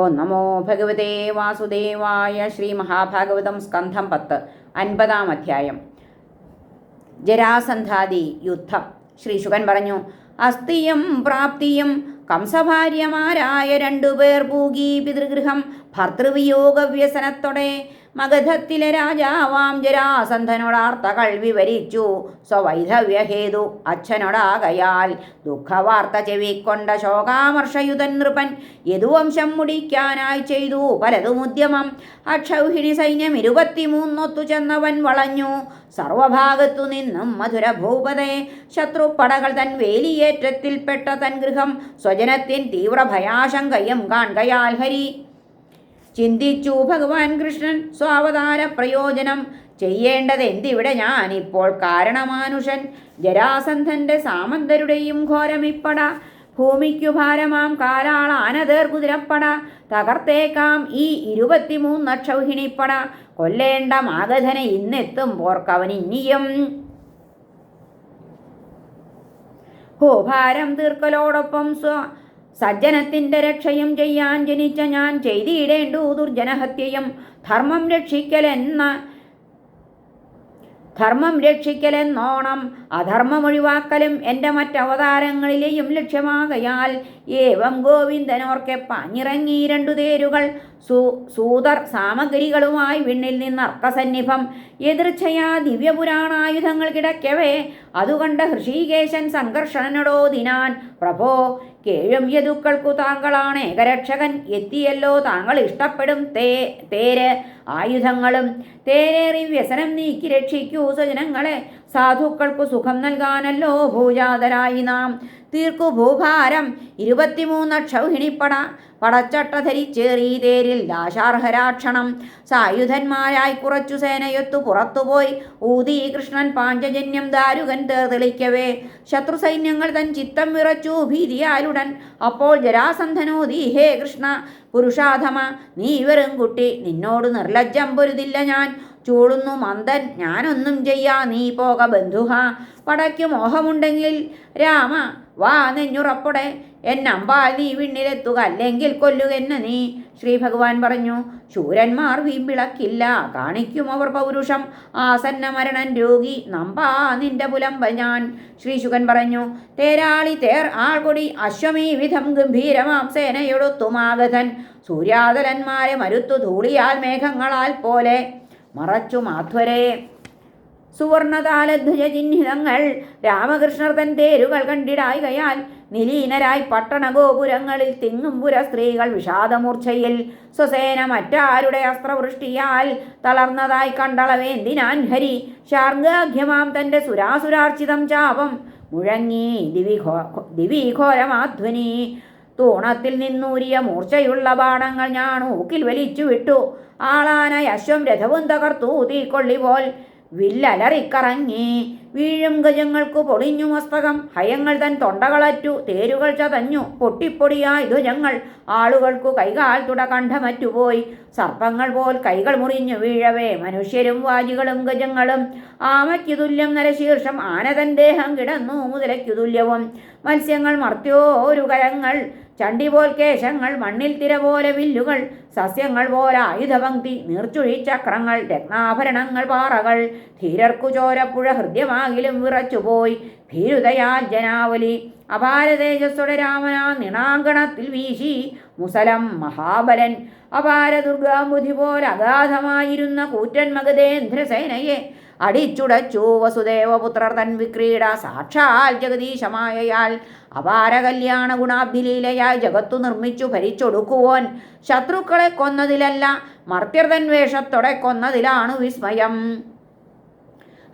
ഓ നമോ ഭഗവതേ വാസുദേവായ ശ്രീ മഹാഭാഗവതം സ്കന്ധം പത്ത് അൻപതാം അധ്യായം. ജരാസന്ധാദി യുദ്ധം. ശ്രീ ശുകൻ പറഞ്ഞു അസ്ഥിയും പ്രാപ്തിയും കംസഭാര്യമാരായ രണ്ടുപേർ പൂകി പിതൃഗൃഹം ഭർത്തൃവിയോഗവ്യസനത്തോടെ മഗധത്തിലെ രാജാവാം ജരാസന്ധനോടാർത്തകൾ വിവരിച്ചു സ്വവൈധവ്യഹേതു അച്ഛനോടാകയാൽ ദുഃഖവാർത്ത ചെവിക്കൊണ്ട ശോകാമർഷയുതൻ നൃപൻ യദുവംശം മുടിക്കാനായി ചെയ്തു. പലതുമുദ്യമം അക്ഷൗഹിണി സൈന്യം ഇരുപത്തിമൂന്നൊത്തു ചെന്നവൻ വളഞ്ഞു. സർവഭാഗത്തു നിന്നും മധുര ഭൂപതേ ശത്രുപ്പടകൾ തൻ വേലിയേറ്റത്തിൽപ്പെട്ട തൻ ഗൃഹം സ്വജനത്തിൻ തീവ്രഭയാശങ്കയും കാൺകയാൽ ഹരി. ചിന്തിച്ചു ഭഗവാൻ കൃഷ്ണൻ സ്വാവതാര പ്രയോജനം. ചെയ്യേണ്ടത് എന്തിവിടെ ഇപ്പോൾ കാരണമാനുഷൻ. ജരാസന്ധന്റെ സാമന്തരുടെയും ഘോരമിപ്പട ഭൂമിക്കു ഭാരമാം കാലാള അനതേർ കുതിരപ്പട. തകർത്തേക്കാം ഈ ഇരുപത്തിമൂന്ന് ക്ഷൗഹിണിപ്പട കൊല്ലേണ്ട മാഗധനെ ഇന്നെത്തും പോർക്കവൻ ഇനിയും ഭൂഭാരം തീർക്കലോടൊപ്പം സ്വ സജ്ജനത്തിന്റെ രക്ഷയും ചെയ്യാൻ ജനിച്ച ഞാൻ ചെയ്തിടേണ്ടു ദുർജനഹത്യയും. ധർമ്മം രക്ഷിക്കലെന്ന ധർമ്മം രക്ഷിക്കലെന്നോണം അധർമ്മം ഒഴിവാക്കലും എന്റെ മറ്റവതാരങ്ങളിലെയും ലക്ഷ്യമാകയാൽ ഏവം ഗോവിന്ദനോർക്കെ പാഞ്ഞിറങ്ങി രണ്ടു തേരുകൾ സൂ സൂതർ സാമഗ്രികളുമായി വിണ്ണിൽ നിന്ന് അർക്കസന്നിഭം എതിർച്ഛയാ ദിവ്യപുരാണായുധങ്ങൾ കിടക്കവേ അതുകണ്ട ഹൃഷീകേശൻ സംഘർഷണനോടോ ദിനാൻ പ്രഭോ കേഴും യദുക്കൾക്കു താങ്കളാണ് ഏകരക്ഷകൻ എത്തിയല്ലോ താങ്കൾ ഇഷ്ടപ്പെടും തേ തേര് ആയുധങ്ങളും തേരേറി വ്യസനം നീക്കി രക്ഷിക്കൂ സ്വജനങ്ങളെ സാധുക്കൾക്കു സുഖം നൽകാനല്ലോ ഭൂജാതരായി നാം. തീർക്കു ഭൂഭാരം ഇരുപത്തിമൂന്ന് ക്ഷൗഹിണിപ്പട പടച്ചട്ട ധരിച്ചേറി തേരിൽ ദാശാർഹരാക്ഷണം. സായുധന്മാരായി കുറച്ചു സേനയൊത്തു പുറത്തുപോയി ഊതി കൃഷ്ണൻ പാഞ്ചജന്യം ദാരുകൻ തേർതെളിക്കവേ ശത്രു സൈന്യങ്ങൾ തൻ ചിത്തം വിറച്ചു ഭീതിയാലുടൻ. അപ്പോൾ ജരാസന്ധനോദി ഹേ കൃഷ്ണ പുരുഷാധമ നീ വെറും കുട്ടി നിന്നോട് നിർലജ്ജം പൊരുതില്ല ഞാൻ. ചൂടുന്നു മന്ദൻ ഞാനൊന്നും ചെയ്യാ നീ പോക ബന്ധുഹ. പടയ്ക്കു മോഹമുണ്ടെങ്കിൽ രാമ വാ നെഞ്ഞുറപ്പടെ എന്നമ്പാൽ നീ വിണ്ണിലെത്തുക അല്ലെങ്കിൽ കൊല്ലുക എന്ന നീ. ശ്രീ ഭഗവാൻ പറഞ്ഞു ശൂരന്മാർ വീമ്പിളക്കില്ല കാണിക്കും അവർ പൗരുഷം. ആസന്ന മരണൻ രോഗി നമ്പാ നിന്റെ പുലമ്പ ഞാൻ. ശ്രീശുഖൻ പറഞ്ഞു തേരാളി തേർ ആൾകൊടി അശ്വമീ വിധം ഗംഭീരമാം സേനയൊടുത്തുമാഗതൻ സൂര്യാതലന്മാരെ മരുത്തു ധൂളിയാൽ മേഘങ്ങളാൽ പോലെ. മറച്ചു മാധ്വരെ സുവർണതാലധ്വജ ചിഹ്നിതങ്ങൾ രാമകൃഷ്ണർ തൻ തേരുകൾ കണ്ടിടായികയാൽ നിലീനരായി പട്ടണഗോപുരങ്ങളിൽ തിങ്ങുംപുര സ്ത്രീകൾ വിഷാദമൂർച്ഛയിൽ സ്വസേന മറ്റാരുടെ അസ്ത്രവൃഷ്ടിയാൽ തളർന്നതായി കണ്ടളവേന്തിനാൻ ഹരി ശാർഗാഖ്യമാം തന്റെ സുരാസുരാർച്ചിതം ചാപം മുഴങ്ങി. ദിവിഘോ ദിവിഘോരമാധ്വനി തൂണത്തിൽ നിന്നൂരിയ മൂർച്ചയുള്ള ബാണങ്ങൾ ഞാൻ ഊക്കിൽ വലിച്ചു വിട്ടു ആളാനായി അശ്വം രഥവും തകർത്തു. തീക്കൊള്ളി പോൽ വില്ലലറിക്കറങ്ങി. വീഴും ഗജങ്ങൾക്കു പൊളിഞ്ഞു മസ്തകം. ഹയങ്ങൾ തൻ തൊണ്ടകളറ്റു തേരുകൾ ചതഞ്ഞു. പൊട്ടിപ്പൊടിയായി ധ്വജങ്ങൾ ആളുകൾക്കു കൈകാൽ തുട കണ്ഠമറ്റുപോയി. സർപ്പങ്ങൾ പോൽ കൈകൾ മുറിഞ്ഞു വീഴവേ. മനുഷ്യരും വാജികളും ഗജങ്ങളും ആമയ്ക്കു തുല്യം നരശീർഷം. ആനതൻ ദേഹം കിടന്നു മുതലയ്ക്കു തുല്യവും. മത്സ്യങ്ങൾ മർത്യോരു കരങ്ങൾ. ചണ്ടി പോൽ കേശങ്ങൾ. മണ്ണിൽ തിര പോലെ വില്ലുകൾ. സസ്യങ്ങൾ പോലെ ആയുധപങ്ക്തി നീർച്ചുഴി ചക്രങ്ങൾ. രത്നാഭരണങ്ങൾ പാറകൾ. ധീരർക്കു ചോരപ്പുഴ ഹൃദ്യമാകിലും വിറച്ചുപോയി. ഭീരുതയാൽ ജനാവലി. അപാര തേജസ്സോടെ രാമനാ നിണാങ്കണത്തിൽ വീശി. മുസലം മഹാബലൻ. അപാര ദുർഗാബുധി പോലെ അഗാധമായിരുന്ന കൂറ്റൻ മഗധേന്ദ്രസേനയെ അടിച്ചുടച്ചു. വസുദേവപുത്രർ തൻ വിക്രീഡ സാക്ഷാൽ ജഗദീശമായയാൽ അപാര കല്യാണ ഗുണാഭിലീലയായി ജഗത്തു നിർമ്മിച്ചു ഭരിച്ചൊടുക്കുവോൻ. ശത്രുക്കളെ കൊന്നതിലല്ല മർത്യർതൻ വേഷത്തോടെ കൊന്നതിലാണ് വിസ്മയം.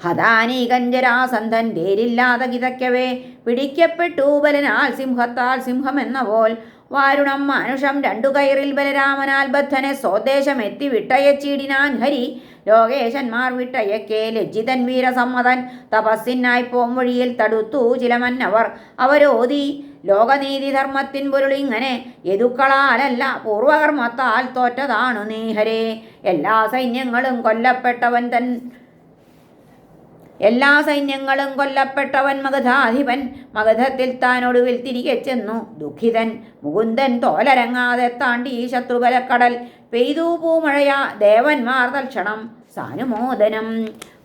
ഹതാനീകഞ്ചരാസന്ധൻ പേരില്ലാതെ കിതയ്ക്കവേ പിടിക്കപ്പെട്ടു ബലനാൽ സിംഹത്താൽ സിംഹമെന്ന പോൽ. വാരുണം മാനുഷം രണ്ടു കയറിൽ ബലരാമനാൽ ബദ്ധനെ സ്വദേശം എത്തി വിട്ടയച്ചിടിനാൻ ഹരി. ലോകേശന്മാർ വിട്ടയക്കേ ലജ്ജിതൻ വീരസമ്മതൻ. തപസ്സിനായി പോംവഴിയിൽ തടുത്തു ചിലമന്നവർ. അവരോതി ലോകനീതി ധർമ്മത്തിൻ പൊരുളിങ്ങനെ യദുക്കളാലല്ല പൂർവകർമ്മത്താൽ തോറ്റതാണു നീഹരേ എല്ലാ സൈന്യങ്ങളും കൊല്ലപ്പെട്ടവൻ തൻ എല്ലാ സൈന്യങ്ങളും കൊല്ലപ്പെട്ടവൻ മഗധാധിപൻ. മഗധത്തിൽ താൻ ഒടുവിൽ തിരികെ ചെന്നു. ദുഃഖിതൻ മുകുന്ദൻ തോലരങ്ങാതെ താണ്ടി ഈ ശത്രുബലക്കടൽ. പെയ്തു പൂമഴയ ദേവന്മാർ തൽക്ഷണം സാനുമോദനം.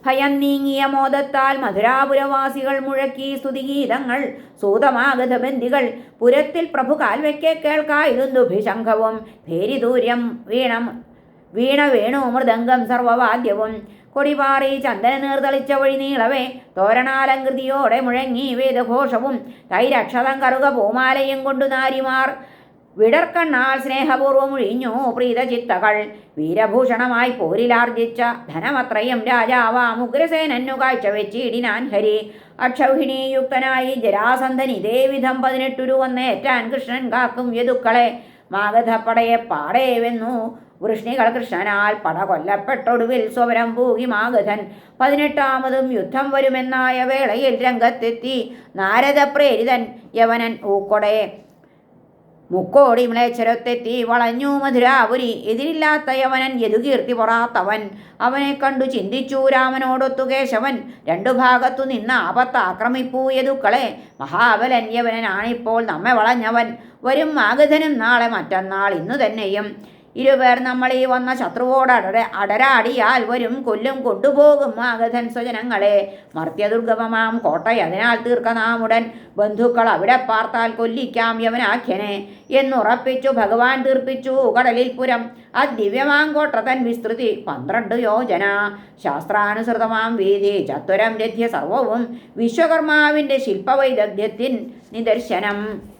ഭയം നീങ്ങിയ മോദത്താൽ മധുരാപുരവാസികൾ മുഴക്കി സ്തുതിഗീതങ്ങൾ. സൂതമാഗതബന്ധികൾ പുരത്തിൽ പ്രഭു കാൽവയ്ക്കെ കേൾക്കായിരുന്നു ഭിശംഖവും ഭേരിദൂര്യം വീണം വീണ വേണു മൃദംഗം സർവവാദ്യവും. കൊടിപാറി ചന്ദന നീർത്തളിച്ച വഴി നീളവേ തോരണാലങ്കൃതിയോടെ മുഴങ്ങി വേദഘോഷവും തൈരക്ഷതം കറുക പൂമാലയും കൊണ്ടു നാരിമാർ. വിടർക്കണ്ണാൾ സ്നേഹപൂർവം ഒഴിഞ്ഞു പ്രീതചിത്തകൾ. വീരഭൂഷണമായി പോരിലാർജിച്ച ധനമത്രയും രാജാവാം ഉഗ്രസേനന്നു കാഴ്ചവെച്ചിടിനാൻ ഹരി. അക്ഷൗഹിണീയുക്തനായി ജരാസന്ധൻ ഇതേവിധം പതിനെട്ടുരു വന്നേറ്റാൻ കൃഷ്ണൻ കാക്കും യദുക്കളെ. മാഗധപ്പടയെ പാടേവെന്നു വൃഷ്ണികൾ കൃഷ്ണനാൽ പട കൊല്ലപ്പെട്ടൊടുവിൽ സ്വരം പൂകി മാഗധൻ. പതിനെട്ടാമതും യുദ്ധം വരുമെന്നായ വേളയിൽ രംഗത്തെത്തി. നാരദപ്രേരിതൻ യവനൻ ഊക്കൊടെ മുക്കോടി മ്ലേച്ഛരത്തെത്തി. വളഞ്ഞു മധുരാപുരി. എതിരില്ലാത്ത യവനൻ യദുകീർത്തി പൊറാത്തവൻ. അവനെ കണ്ടു ചിന്തിച്ചു രാമനോടൊത്തു കേശവൻ. രണ്ടു ഭാഗത്തു നിന്ന് ആപത്ത് ആക്രമിപ്പൂ യദുക്കളെ. മഹാബലൻ യവനനാണിപ്പോൾ നമ്മെ വളഞ്ഞവൻ. വരും മാഗധനും നാളെ മറ്റന്നാൾ ഇന്നു തന്നെയും ഇരുപേർ നമ്മൾ ഈ വന്ന ശത്രുവോട് അടര അടരാടിയാൽ വരും കൊല്ലും കൊണ്ടുപോകും മാഗധൻ സ്വജനങ്ങളെ. മർത്യദുർഗമമാം കോട്ടയതിനാൽ തീർക്ക നാമുടൻ ബന്ധുക്കൾ അവിടെ പാർത്താൽ കൊല്ലിക്കാം യവനാഖ്യനെ എന്നുറപ്പിച്ചു. ഭഗവാൻ തീർപ്പിച്ചു കടലിൽ പുരം. ആ തൻ വിസ്തൃതി. പന്ത്രണ്ട് യോജന. ശാസ്ത്രാനുസൃതമാം വീതി. ചത്വരം രഥ്യ സർവവും വിശ്വകർമാവിന്റെ ശില്പവൈദഗ്ധ്യത്തിൻ നിദർശനം.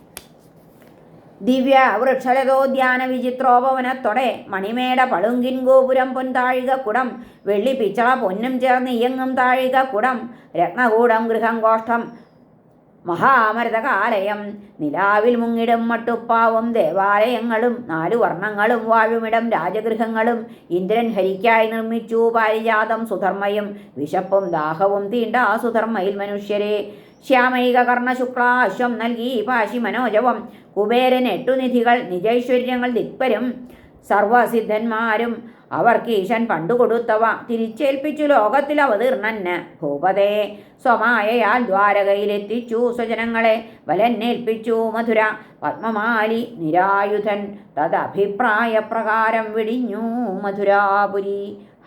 ദിവ്യ വൃക്ഷലതോദ്യാന വിചിത്രോപവനത്തൊടെ മണിമേട പളുങ്കിൻ ഗോപുരം പൊൻതാഴിക കുടം വെള്ളി പിച്ചള പൊന്നും ചേർന്ന് ഇയങ്ങും താഴിക കുടം രത്നകൂടം ഗൃഹം ഗോഷ്ഠം മഹാമരതകാലയം നിലാവിൽ മുങ്ങിടും മട്ടുപ്പാവും ദേവാലയങ്ങളും നാലു വർണങ്ങളും വാഴുമിടം രാജഗൃഹങ്ങളും ഇന്ദ്രൻ ഹരിക്കായി നിർമ്മിച്ചു പാരിജാതം സുധർമ്മയും വിശപ്പും ദാഹവും തീണ്ട സുധർമ്മയിൽ മനുഷ്യരെ. ശ്യാമൈക കർണശുക്ലാശ്വം നൽകി പാശി മനോജവം. കുബേരൻ എട്ടുനിധികൾ നിജൈശ്വര്യങ്ങൾ ദിക്പരും സർവസിദ്ധന്മാരും അവർക്ക് ഈശൻ പണ്ടു കൊടുത്തവ തിരിച്ചേൽപ്പിച്ചു ലോകത്തിൽ അവതീർണന്. ഭൂപതേ സ്വമായയാൽ ദ്വാരകയിലെത്തിച്ചു. സ്വജനങ്ങളെ വലന്നേൽപ്പിച്ചു മധുര. പത്മമാലി നിരായുധൻ. തദഭിപ്രായ പ്രകാരം വെടിഞ്ഞു മധുരാപുരി.